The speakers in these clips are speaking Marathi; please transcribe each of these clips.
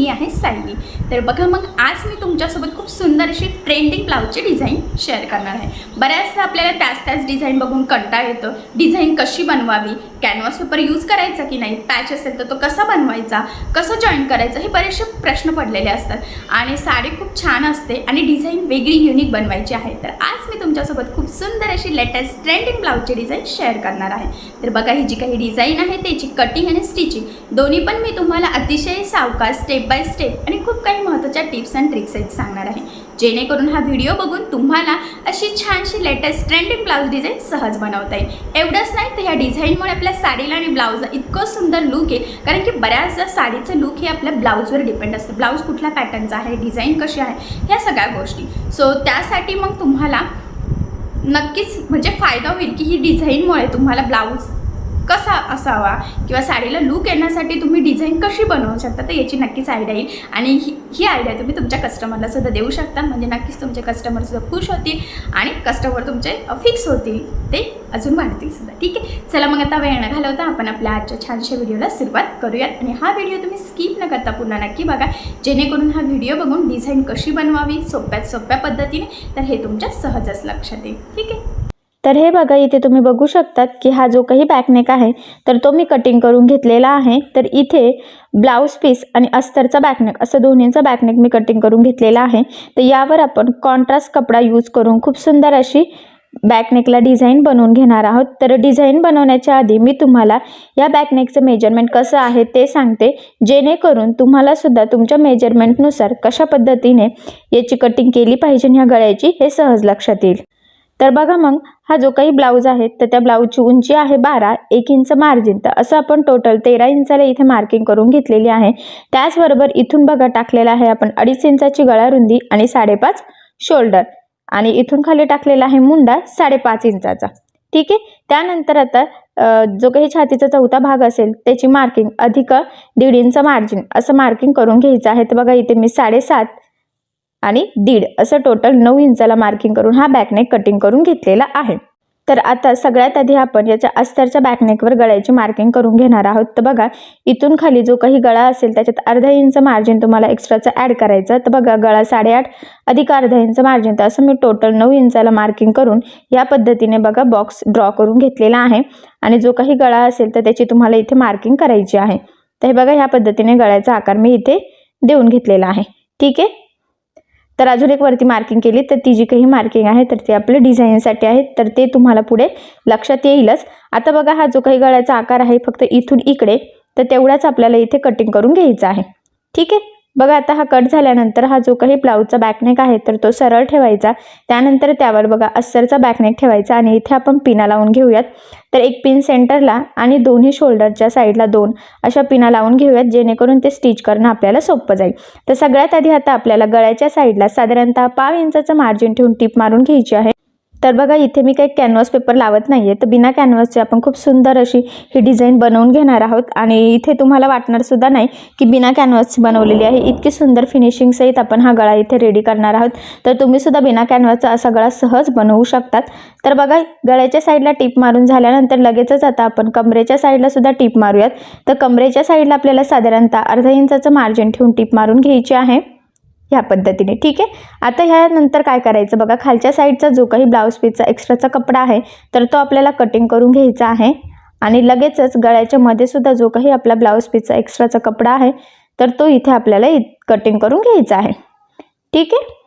मी आहे सायली. तर बघा मग आज मी तुमच्यासोबत खूप सुंदर अशी ट्रेंडिंग ब्लाऊजची डिझाईन शेअर करणार आहे. बऱ्याचदा आपल्याला त्याच त्याच डिझाईन बघून कंटाळ येतो. डिझाईन कशी बनवावी? कॅनव्हास पेपर यूज करायचा की नाही? पॅच असेल तर तो कसा बनवायचा? कसं जॉईन करायचं? हे बरेचसे प्रश्न पडलेले असतात. आणि साडी खूप छान असते आणि डिझाईन वेगळी युनिक बनवायची आहे. तर आज मी तुमच्यासोबत खूप सुंदर अशी लेटेस्ट ट्रेंडिंग ब्लाऊजची डिझाईन शेअर करणार आहे. तर बघा ही जी काही डिझाईन आहे त्याची कटिंग आणि स्टिचिंग दोन्ही पण मी तुम्हाला अतिशय सावकाश स्टेप बाय स्टेप आणि खूप काही महत्त्वाच्या टिप्स अँड ट्रिक्स आहेत सांगणार आहे. जेणेकरून हा व्हिडिओ बघून तुम्हाला अशी छानशी लेटेस्ट ट्रेंडिंग ब्लाऊज डिझाईन सहज बनवता येईल. एवढंच नाही तर ह्या डिझाईनमुळे आपल्या साडीला आणि ब्लाऊजला इतकं सुंदर लुक आहे कारण की बऱ्याचदा साडीचं लुक हे आपल्या ब्लाऊजवर डिपेंड असतं. ब्लाऊज कुठल्या पॅटर्नचा आहे डिझाईन कशी आहे ह्या सगळ्या गोष्टी. सो त्यासाठी मग तुम्हाला नक्कीच म्हणजे फायदा होईल की ही डिझाईनमुळे तुम्हाला ब्लाऊज असावा किंवा साडीला लूक येण्यासाठी तुम्ही डिझाईन कशी बनवू शकता तर याची नक्कीच आयडिया येईल. आणि ही ही आयडिया तुम्ही तुमच्या कस्टमरला सुद्धा देऊ शकता. म्हणजे नक्कीच तुमचे कस्टमर सुद्धा खुश होतील आणि कस्टमर तुमचे फिक्स होतील. ते अजून वाढतील सुद्धा. ठीक आहे? चला मग आता वेळ न घालवता आपण आपल्या आजच्या छानशा व्हिडिओला सुरुवात करूयात. आणि हा व्हिडिओ तुम्ही स्किप न करता पुन्हा नक्की बघा. जेणेकरून हा व्हिडिओ बघून डिझाईन कशी बनवावी सोप्यात सोप्या पद्धतीने तर हे तुमच्या सहजच लक्षात येईल. ठीक आहे? तर हे बघा इथे तुम्ही बघू शकतात की हा जो काही बॅकनेक आहे तर तो मी कटिंग करून घेतलेला आहे. तर इथे ब्लाऊज पीस आणि अस्तरचा बॅकनेक असं दोन्हींचा बॅकनेक मी कटिंग करून घेतलेला आहे. तर यावर आपण कॉन्ट्रास्ट कपडा यूज करून खूप सुंदर अशी बॅकनेकला डिझाईन बनवून घेणार आहोत. तर डिझाईन बनवण्याच्या आधी मी तुम्हाला या बॅकनेकचं मेजरमेंट कसं आहे ते सांगते. जेणेकरून तुम्हालासुद्धा तुमच्या मेजरमेंटनुसार कशा पद्धतीने याची कटिंग केली पाहिजे ह्या गळ्याची हे सहज लक्षात येईल. तर बघा मग हा जो काही ब्लाऊज आहे तर त्या ब्लाऊजची उंची आहे बारा एक इंच मार्जिन तर असं आपण टोटल तेरा इंचाला इथे मार्किंग करून घेतलेली आहे. त्याचबरोबर इथून बघा टाकलेला आहे आपण अडीच इंचाची गळा रुंदी आणि साडेपाच शोल्डर आणि इथून खाली टाकलेला आहे मुंडा साडेपाच इंचाचा. ठीक आहे? त्यानंतर आता जो काही छातीचा चौथा भाग असेल त्याची मार्किंग अधिक दीड इंच मार्जिन असं मार्किंग करून घ्यायचं आहे. तर बघा इथे मी साडेसात आणि दीड असं टोटल नऊ इंचाला मार्किंग करून हा बॅकनेक कटिंग करून घेतलेला आहे. तर आता सगळ्यात आधी आपण याच्या अस्तरच्या बॅकनेकवर गळ्याची मार्किंग करून घेणार आहोत. तर बघा इथून खाली जो काही गळा असेल त्याच्यात अर्धा इंच मार्जिन तुम्हाला एक्स्ट्राचं ॲड करायचं तर बघा गळा साडेआठ अधिक अर्धा इंच मार्जिन तर असं मी टोटल नऊ इंचाला मार्किंग करून या पद्धतीने बघा बॉक्स ड्रॉ करून घेतलेला आहे. आणि जो काही गळा असेल तर त्याची तुम्हाला इथे मार्किंग करायची आहे. तर हे बघा ह्या पद्धतीने गळ्याचा आकार मी इथे देऊन घेतलेला आहे. ठीक आहे? तर अजून एक वरती मार्किंग केली. तर ती जी काही मार्किंग आहे तर ते आपले डिझाईनसाठी आहे. तर ते तुम्हाला पुढे लक्षात येईलच. आता बघा हा जो काही गळ्याचा आकार आहे फक्त इथून इकडे तर तेवढाच आपल्याला इथे कटिंग करून घ्यायचा आहे. ठीक आहे? बघा आता हा कट झाल्यानंतर हा जो काही ब्लाऊजचा बॅकनेक आहे तर तो सरळ ठेवायचा. त्यानंतर त्यावर बघा अस्सरचा बॅकनेक ठेवायचा आणि इथे आपण पिना लावून घेऊयात. तर एक पिन सेंटरला आणि दोन्ही शोल्डरच्या साईडला दोन अशा पिना लावून घेऊयात जेणेकरून ते स्टिच करणं आपल्याला सोपं जाईल. तर सगळ्यात आधी आता आपल्याला गळ्याच्या साईडला साधारणतः पाव इंचाचं मार्जिन ठेवून टीप मारून घ्यायची आहे. तर बघा इथे मी काही कॅनव्हास पेपर लावत नाही आहे तर बिना कॅनव्हासची आपण खूप सुंदर अशी ही डिझाईन बनवून घेणार आहोत. आणि इथे तुम्हाला वाटणार सुद्धा नाही की बिना कॅनव्हासची बनवलेली आहे. इतकी सुंदर फिनिशिंग सहित आपण हा गळा इथे रेडी करणार आहोत. तर तुम्हीसुद्धा बिना कॅनव्हासचा असा गळा सहज बनवू शकतात. तर बघा गळ्याच्या साईडला टीप मारून झाल्यानंतर लगेचच आता आपण कमरेच्या साईडलासुद्धा टीप मारूयात. तर कमरेच्या साईडला आपल्याला साधारणतः अर्धा इंचाचं मार्जिन ठेवून टीप मारून घ्यायची आहे. ह्या पद्धतीने ठीक आहे? आता ह्यानंतर काय करायचं? बघा खालच्या साईडचा जो काही ब्लाऊज पीसचा एक्स्ट्राचा कपडा आहे तर तो आपल्याला कटिंग करून घ्यायचा आहे. आणि लगेचच गळ्याच्या मध्ये सुद्धा जो काही आपला ब्लाऊज पीसचा एक्स्ट्राचा कपडा आहे तर तो इथे आपल्याला कटिंग करून घ्यायचा आहे. ठीक आहे?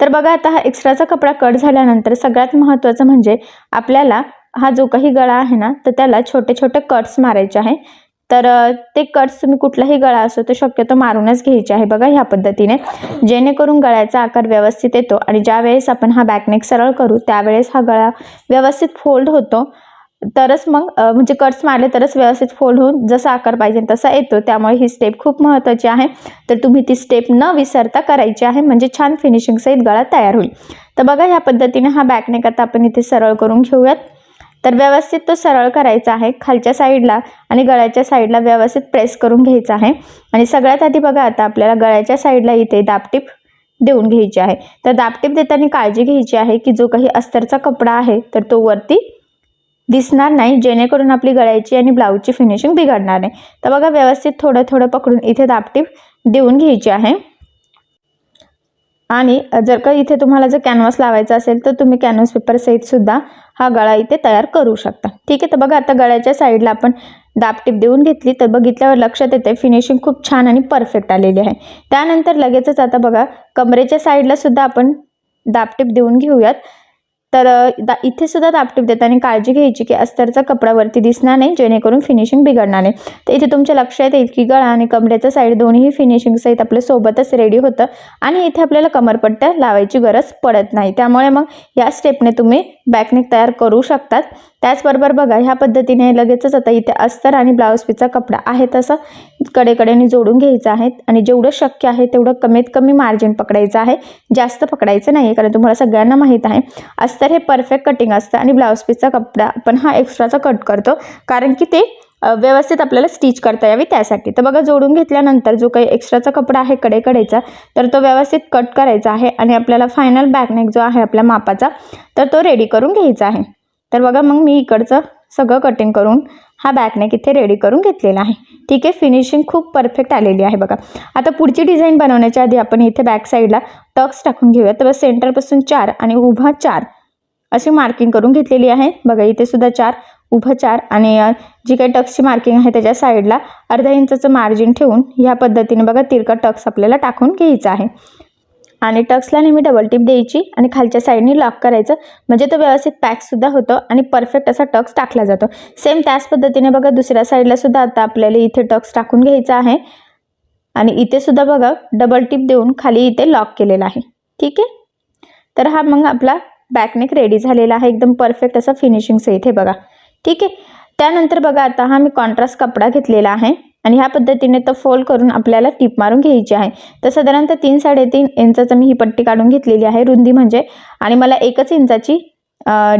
तर बघा आता हा एक्स्ट्राचा कपडा कट झाल्यानंतर सगळ्यात महत्त्वाचं म्हणजे आपल्याला हा जो काही गळा आहे ना तर त्याला छोटे छोटे कट्स मारायचे आहे. तर ते कट्स तुम्ही कुठलाही गळा असो तर शक्यतो मारूनच घ्यायचे आहे बघा ह्या पद्धतीने. जेणेकरून गळ्याचा आकार व्यवस्थित येतो आणि ज्या वेळेस आपण हा बॅकनेक सरळ करू त्यावेळेस हा गळा व्यवस्थित फोल्ड होतो. तरच मग म्हणजे कट्स मारले तरच व्यवस्थित फोल्ड होऊन जसा आकार पाहिजे तसा येतो. त्यामुळे ही स्टेप खूप महत्त्वाची आहे. तर तुम्ही ती स्टेप न विसरता करायची आहे म्हणजे छान फिनिशिंग सहित गळा तयार होईल. तर बघा ह्या पद्धतीने हा बॅकनेक आता आपण इथे सरळ करून घेऊयात. तर व्यवस्थित तो सरळ करायचा आहे. खालच्या साईडला आणि गळ्याच्या साईडला व्यवस्थित प्रेस करून घ्यायचा आहे. आणि सगळ्यात आधी बघा आता आपल्याला गळ्याच्या साईडला इथे दापटीप देऊन घ्यायची आहे. तर दापटीप देताना काळजी घ्यायची आहे की जो काही अस्तरचा कपडा आहे तर तो वरती दिसणार नाही. जेणेकरून आपली गळ्याची आणि ब्लाऊजची फिनिशिंग बिघडणार नाही. तर बघा व्यवस्थित थोडं थोडं पकडून इथे दापटीप देऊन घ्यायची आहे. आणि जर का इथे तुम्हाला जर कॅनव्हास लावायचा असेल तर तुम्ही कॅनव्हास पेपर सहितसुद्धा हा गळा इथे तयार करू शकता. ठीक आहे? तर बघा आता गळ्याच्या साईडला आपण दापटीप देऊन घेतली. तर बघितल्यावर लक्षात येते फिनिशिंग खूप छान आणि परफेक्ट आलेली आहे. त्यानंतर लगेचच आता बघा कमरेच्या साईडला सुद्धा आपण दापटीप देऊन घेऊयात. तर दा इथे सुद्धा दापटीप देताना काळजी घ्यायची की अस्तरचा कपडावरती दिसणार नाही जेणेकरून फिनिशिंग बिघडणार नाही. तर इथे तुमच्या लक्षात येईल की गळा आणि कमरेचं साईड दोन्ही फिनिशिंग सहित आपल्या सोबतच रेडी होतं आणि इथे आपल्याला कमरपट्ट्या लावायची गरज पडत नाही. त्यामुळे मग या स्टेपने तुम्ही बॅकनेक तयार करू शकतात. त्याचबरोबर बघा ह्या पद्धतीने लगेचच आता इथे अस्तर आणि ब्लाऊज पीचा कपडा आहे तसं कडेकडेने जोडून घ्यायचं आहे आणि जेवढं शक्य आहे तेवढं कमीत कमी मार्जिन पकडायचं आहे. जास्त पकडायचं नाही कारण तुम्हाला सगळ्यांना माहीत आहे. अस्तर तर हे परफेक्ट कटिंग असतं आणि ब्लाऊज पीसचा कपडा आपण हा एक्स्ट्राचा कट करतो. कारण की ते व्यवस्थित आपल्याला स्टिच करता यावी त्यासाठी. तर बघा जोडून घेतल्यानंतर जो काही एक्स्ट्राचा कपडा आहे कडेकडेचा तर तो व्यवस्थित कट करायचा आहे आणि आपल्याला फायनल बॅकनेक जो आहे आपल्या मापाचा तर तो रेडी करून घ्यायचा आहे. तर बघा मग मी इकडचं सगळं कटिंग करून हा बॅकनेक इथे रेडी करून घेतलेला आहे. ठीक आहे? फिनिशिंग खूप परफेक्ट आलेली आहे बघा. आता पुढची डिझाईन बनवण्याच्या आधी आपण इथे बॅक साईडला टक्स टाकून घेऊया तर सेंटरपासून चार आणि उभा चार. अशी मार्किंग करून घेतलेली आहे. बघा इथे सुद्धा चार उभं चार आणि जी काही टक्सची मार्किंग आहे त्याच्या साईडला अर्धा इंचाचं मार्जिन ठेवून ह्या पद्धतीने बघा तिरका टक्स आपल्याला टाकून घ्यायचा आहे. आणि टक्सला नेहमी डबल टिप द्यायची आणि खालच्या साईडने लॉक करायचं. म्हणजे तो व्यवस्थित पॅकसुद्धा होतो आणि परफेक्ट असा टक्स टाकला जातो. सेम त्याच पद्धतीने बघा दुसऱ्या साईडला सुद्धा आता आपल्याला इथे टक्स टाकून घ्यायचा आहे. आणि इथे सुद्धा बघा डबल टिप देऊन खाली इथे लॉक केलेला आहे. ठीक आहे? तर हा मग आपला बॅकनेक रेडी झालेला आहे. एकदम परफेक्ट असं फिनिशिंगचं इथे बघा. ठीक आहे? त्यानंतर बघा आता हा मी कॉन्ट्रास्ट कपडा घेतलेला आहे. आणि ह्या पद्धतीने तो फोल्ड करून आपल्याला टीप मारून घ्यायची आहे. तर साधारणतः तीन साडेतीन इंचाचं मी ही पट्टी काढून घेतलेली आहे रुंदी म्हणजे. आणि मला एकच इंचाची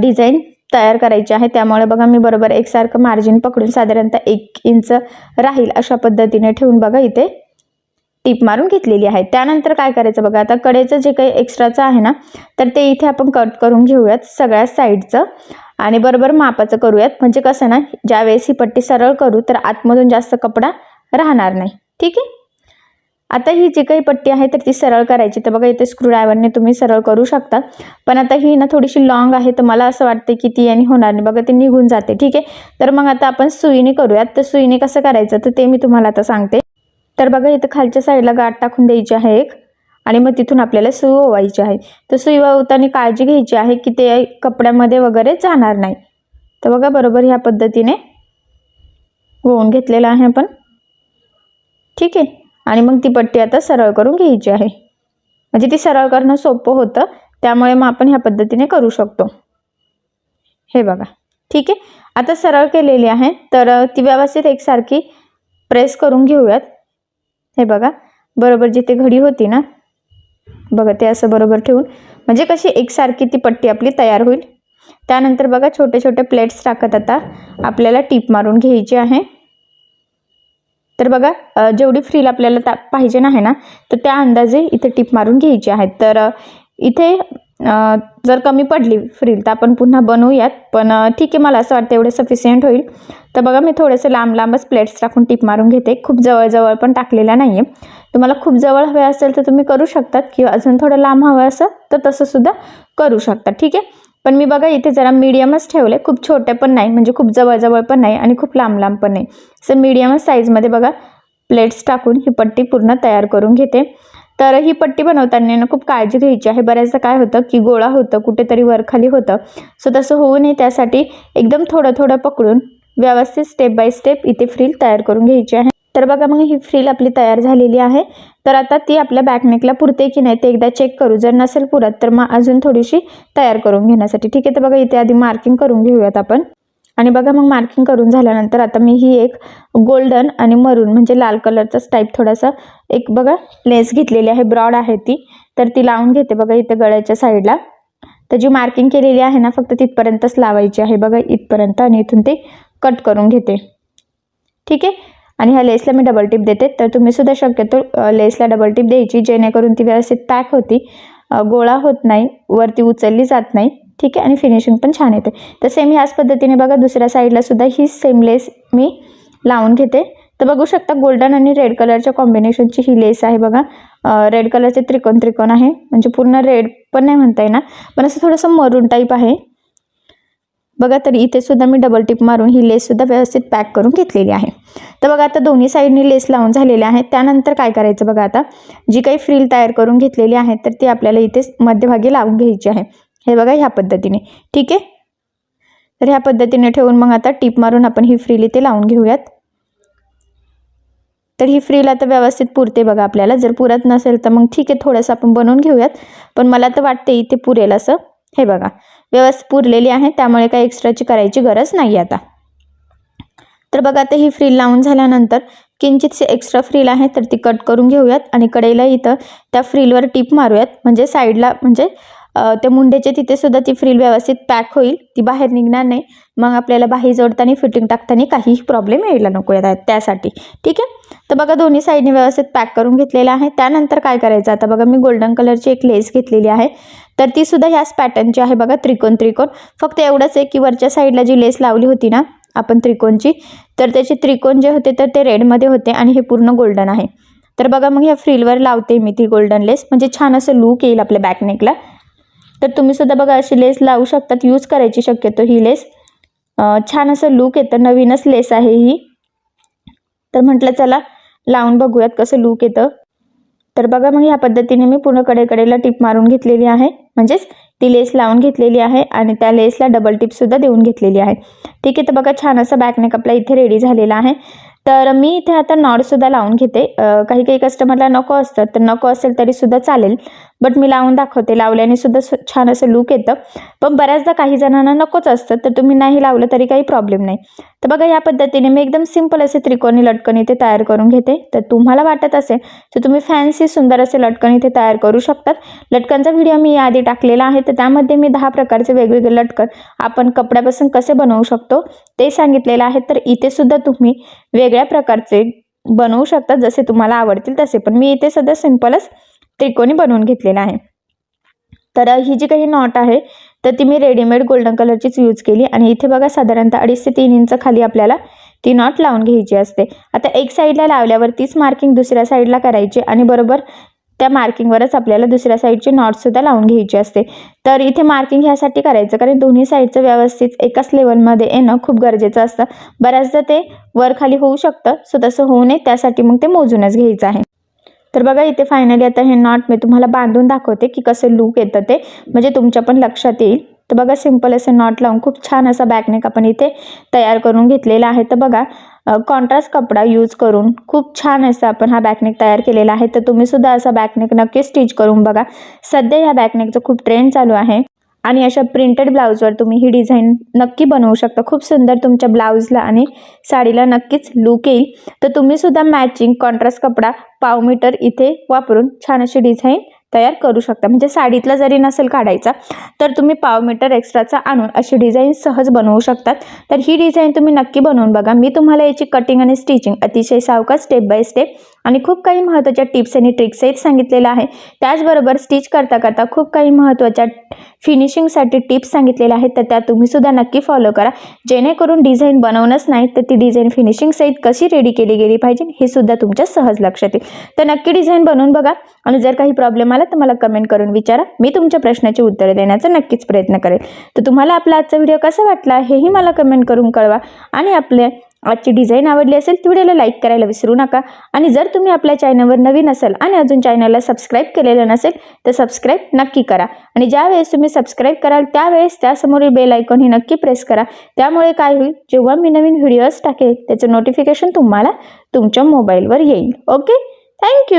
डिझाईन तयार करायची आहे. त्यामुळे बघा मी बरोबर एकसारखं मार्जिन पकडून साधारणतः एक इंच राहील अशा पद्धतीने ठेवून बघा इथे. टीप मारून घेतलेली आहे. त्यानंतर काय करायचं बघा आता कडेचं जे काही एक्स्ट्राचं आहे ना तर ते इथे आपण कट करून घेऊयात सगळ्या साईडचं. आणि बरोबर मापाचं करूयात. म्हणजे कसं ना ज्यावेळेस ही पट्टी सरळ करू तर आतमधून जास्त कपडा राहणार नाही. ठीक आहे? आता ही जी काही पट्टी आहे तर ती सरळ करायची. तर बघा इथे स्क्रूड्रायव्हरने तुम्ही सरळ करू शकता. पण आता ही ना थोडीशी लॉंग आहे तर मला असं वाटतं की ती आणि होणार नाही. बघा ती निघून जाते. ठीक आहे? तर मग आता आपण सुईने करूयात. तर सुईने कसं करायचं? तर ते मी तुम्हाला आता सांगते. तर बघा इथं खालच्या साईडला गाठ टाकून द्यायची आहे एक. आणि मग तिथून आपल्याला सुई ओवायची आहे. तर सुई ओवताना काळजी घ्यायची आहे की ते कपड्यामध्ये वगैरे जाणार नाही. तर बघा बरोबर ह्या पद्धतीने ओवून घेतलेलं आहे आपण. ठीक आहे? आणि मग ती पट्टी आता सरळ करून घ्यायची आहे. म्हणजे ती सरळ करणं सोपं होतं. त्यामुळे मग आपण ह्या पद्धतीने करू शकतो. हे बघा. ठीक आहे? आता सरळ केलेली आहे. तर ती व्यवस्थित एकसारखी प्रेस करून घेऊयात. हे बघा बरोबर जिथे घडी होती ना बघा ते असं बरोबर ठेवून म्हणजे कशी एकसारखी ती पट्टी आपली तयार होईल. त्यानंतर बघा छोटे छोटे प्लेट्स टाकत आता आपल्याला टीप मारून घ्यायची आहे. तर बघा जेवढी फ्रील आपल्याला ता पाहिजे आहे ना तर त्या अंदाजे इथे टीप मारून घ्यायची आहे. तर इथे जर कमी पडली फ्रील तर आपण पुन्हा बनवूयात. पण ठीक आहे मला असं वाटतं एवढं सफिशियंट होईल. तर बघा मी थोडेसे लांब लांबच प्लेट्स टाकून टीप मारून घेते. खूप जवळजवळ पण टाकलेला नाही आहे तुम्हाला खूप जवळ हवे असेल तर तुम्ही करू शकतात किंवा अजून थोडं लांब हवं असेल तर तसंसुद्धा करू शकता. ठीक आहे? पण मी बघा इथे जरा मीडियमच ठेवले खूप छोटे पण नाही म्हणजे खूप जवळजवळ पण नाही आणि खूप लांब लांब पण नाही. असं मीडियमच साईजमध्ये बघा प्लेट्स टाकून ही पट्टी पूर्ण तयार करून घेते. तर ही पट्टी बनवताना ना खूप काळजी घ्यायची आहे. बऱ्याचदा काय होतं की गोळा होतं कुठेतरी वरखाली होतं. सो तसं होऊ नये. त्यासाठी एकदम थोडं थोडं पकडून व्यवस्थित स्टेप बाय स्टेप इथे फ्रील तयार करून घ्यायची आहे. तर बघा मग ही फ्रील आपली तयार झालेली आहे. तर आता ती आपल्या बॅकनेकला पुरते की नाही ते एकदा चेक करू. जर नसेल पुरत तर मग अजून थोडीशी तयार करून घेण्यासाठी. ठीक आहे तर बघा इथे आधी मार्किंग करून घेऊयात आपण. आणि बघा मग मार्किंग करून झाल्यानंतर आता मी ही एक गोल्डन आणि मरून म्हणजे लाल कलरचाच टाईप थोडासा एक बघा लेस घेतलेली आहे ब्रॉड आहे ती. तर ती लावून घेते बघा इथे गळ्याच्या साईडला तर जी मार्किंग केलेली आहे ना फक्त तिथपर्यंतच लावायची आहे बघा इथपर्यंत आणि इथून ते कट करून घेते. ठीक आहे? आणि ह्या लेसला मी डबल टिप देते. तर तुम्ही सुद्धा शक्यतो लेसला डबल टिप द्यायची जेणेकरून ती व्यवस्थित पॅक होती. गोळा होत नाही वरती उचलली जात नाही. ठीक आहे? आणि फिनिशिंग पण छान येते. तर सेम ह्याच पद्धतीने बघा दुसऱ्या साईडला सुद्धा ही सेम लेस मी लावून घेते. तर बघू शकता गोल्डन आणि रेड कलरच्या कॉम्बिनेशनची ही लेस आहे बघा. रेड कलरचे त्रिकोण त्रिकोण आहे. म्हणजे पूर्ण रेड पण नाही म्हणता येणार. पण असं थोडंसं मरून टाईप आहे. बघा तर इथे सुद्धा मी डबल टिप मारून ही लेससुद्धा व्यवस्थित पॅक करून घेतलेली आहे. तर बघा आता दोन्ही साईडनी लेस लावून झालेले आहेत. त्यानंतर काय करायचं बघा आता? जी काही फ्रील तयार करून घेतलेली आहे तर ती आपल्याला इथे मध्यभागी लावून घ्यायची आहे. हे बघा ह्या पद्धतीने. ठीक आहे? तर ह्या पद्धतीने ठेवून मग आता टीप मारून आपण ही फ्रील इथे लावून घेऊयात. तर ही फ्रील आता व्यवस्थित पुरते बघा आपल्याला. जर पुरत नसेल तर मग ठीक आहे थोडंसं आपण बनवून घेऊयात. पण मला तर वाटते इथे पुरेल असं. हे बघा. व्यवस्थित पुरलेली आहे त्यामुळे काही एक्स्ट्राची करायची गरज नाही आता. तर बघा आता ही फ्रील लावून झाल्यानंतर किंचितसे एक्स्ट्रा फ्रील आहे तर ती कट करून घेऊयात. आणि कडेला इथं त्या फ्रीलवर टीप मारूयात. म्हणजे साईडला म्हणजे त्या मुंड्याच्या तिथे सुद्धा ती फ्रील व्यवस्थित पॅक होईल. ती बाहेर निघणार नाही. मग आपल्याला बाही जोडताना फिटिंग टाकताना काहीही प्रॉब्लेम यायला नको या त्यासाठी. ठीक आहे? तर बघा दोन्ही साईडने व्यवस्थित पॅक करून घेतलेलं आहे. त्यानंतर काय करायचं? आता बघा मी गोल्डन कलरची एक लेस घेतलेली आहे. तर ती सुद्धा ह्याच पॅटर्नची आहे बघा त्रिकोण त्रिकोण. फक्त एवढंच आहे की वरच्या साईडला जी लेस लावली होती ना आपण त्रिकोणची तर त्याचे त्रिकोण जे होते तर ते रेडमध्ये होते आणि हे पूर्ण गोल्डन आहे. तर बघा मग ह्या फ्रीलवर लावते मी ती गोल्डन लेस म्हणजे छान असं लूक येईल आपल्या बॅकनेकला तर तुम्ही सुद्धा बघा अशी लेस लावू शकतात यूज करायची शक्यतो ही लेस. छान असं लूक येतं नवीनच लेस आहे ही. तर म्हटलं चला लावून बघूयात कसं लूक येतं. तर बघा मग ह्या पद्धतीने मी पूर्ण कडेकडेला टिप मारून घेतलेली आहे. म्हणजेच ती लेस लावून घेतलेली आहे आणि त्या लेसला डबल टिपसुद्धा देऊन घेतलेली आहे. ठीक आहे तर बघा छान असं बॅकनेक आपला इथे रेडी झालेला आहे. तर मी इथे आता नॉडसुद्धा लावून घेते. काही काही कस्टमरला नको असतं तर नको असेल तरीसुद्धा चालेल. बट मी लावून दाखवते. लावल्याने सुद्धा सु- छान असं लूक येतं. पण बऱ्याचदा काही जणांना नकोच असतं. तर तुम्ही नाही लावलं तरी काही प्रॉब्लेम नाही. तर बघा या पद्धतीने मी एकदम सिंपल असे त्रिकोणी लटकन इथे तयार करून घेते. तर तुम्हाला वाटत असेल तर तुम्ही फॅन्सी सुंदर असे लटकन इथे तयार करू शकतात. लटकनचा व्हिडिओ मी याआधी टाकलेला आहे. तर त्यामध्ये मी दहा प्रकारचे वेगवेगळे लटकन आपण कपड्यापासून कसे बनवू शकतो ते सांगितलेलं आहे. तर इथे सुद्धा तुम्ही वेगळ्या प्रकारचे बनवू शकता. जसे तुम्हाला आवडतील तसे. पण मी इथे सध्या सिंपलच त्रिकोणी बनवून घेतलेला आहे. तर ही जी काही नॉट आहे तर ती मी रेडीमेड गोल्डन कलरचीच यूज केली आणि इथे बघा साधारणतः अडीच ते तीन इंच खाली आपल्याला ती नॉट लावून घ्यायची असते. आता एक साईडला लावल्यावर तीच मार्किंग दुसऱ्या साईडला करायची आणि बरोबर त्या मार्किंगवरच आपल्याला दुसऱ्या साईडची नॉटसुद्धा लावून घ्यायची असते. तर इथे मार्किंग ह्यासाठी करायचं कारण दोन्ही साईडचं व्यवस्थित एकाच लेवलमध्ये येणं खूप गरजेचं असतं. बऱ्याचदा ते वर खाली होऊ शकतं सो तसं होऊ नये त्यासाठी मग ते मोजूनच घ्यायचं आहे. तर बघा इथे फायनली आता हे नॉट मी तुम्हाला बांधून दाखवते की कसं लूक येतं ते. म्हणजे तुमच्या पण लक्षात येईल. तर बघा सिंपल असे नॉट लावून खूप छान असा बॅकनेक आपण इथे तयार करून घेतलेला आहे. तर बघा कॉन्ट्रास्ट कपडा यूज करून खूप छान असा आपण हा बॅकनेक तयार केलेला आहे. तर तुम्ही सुद्धा असा बॅकनेक नक्की स्टिच करून बघा. सध्या ह्या बॅकनेकचं खूप ट्रेंड चालू आहे. आणि अशा प्रिंटेड ब्लाऊजवर तुम्ही ही डिझाईन नक्की बनवू शकता. खूप सुंदर तुमच्या ब्लाऊजला आणि साडीला नक्कीच लूक येईल. तर तुम्ही सुद्धा मॅचिंग कॉन्ट्रास्ट कपडा पाव मीटर इथे वापरून छान अशी डिझाईन तयार करू शकता. म्हणजे साडीतला जरी नसेल काढायचा तर तुम्ही पाव मीटर एक्स्ट्राचा आणून अशी डिझाईन सहज बनवू शकतात. तर ही डिझाईन तुम्ही नक्की बनवून बघा. मी तुम्हाला याची कटिंग आणि स्टिचिंग अतिशय सावकाश स्टेप बाय स्टेप आणि खूप काही महत्त्वाच्या टिप्स आणि ट्रिक्सही सांगितलेलं आहे. त्याचबरोबर स्टिच करता करता खूप काही महत्त्वाच्या फिनिशिंगसाठी टिप्स सांगितलेल्या आहेत तर त्या तुम्हीसुद्धा नक्की फॉलो करा. जेणेकरून डिझाईन बनवणंच नाही तर ती डिझाईन फिनिशिंगसहित कशी रेडी केली गेली पाहिजे हे सुद्धा तुमच्या सहज लक्षात येईल. तर नक्की डिझाईन बनवून बघा आणि जर काही प्रॉब्लेम आला तर मला कमेंट करून विचारा. मी तुमच्या प्रश्नाची उत्तरे देण्याचा नक्कीच प्रयत्न करेल. तर तुम्हाला आपला आजचा व्हिडिओ कसा वाटला हेही मला कमेंट करून कळवा आणि आपल्या आजची डिझाईन आवडली असेल तर व्हिडिओला लाईक करायला विसरू नका. आणि जर तुम्ही आपल्या चॅनलवर नवीन असाल आणि अजून चॅनलला सबस्क्राईब केलेलं नसेल तर सबस्क्राईब नक्की करा. आणि ज्यावेळेस तुम्ही सबस्क्राईब कराल त्यावेळेस त्यासमोरील बेल आयकॉन ही नक्की प्रेस करा. त्यामुळे काय होईल जेव्हा मी नवीन व्हिडिओज टाकेल त्याचं नोटिफिकेशन तुम्हाला तुमच्या मोबाईलवर येईल. ओके? Thank you!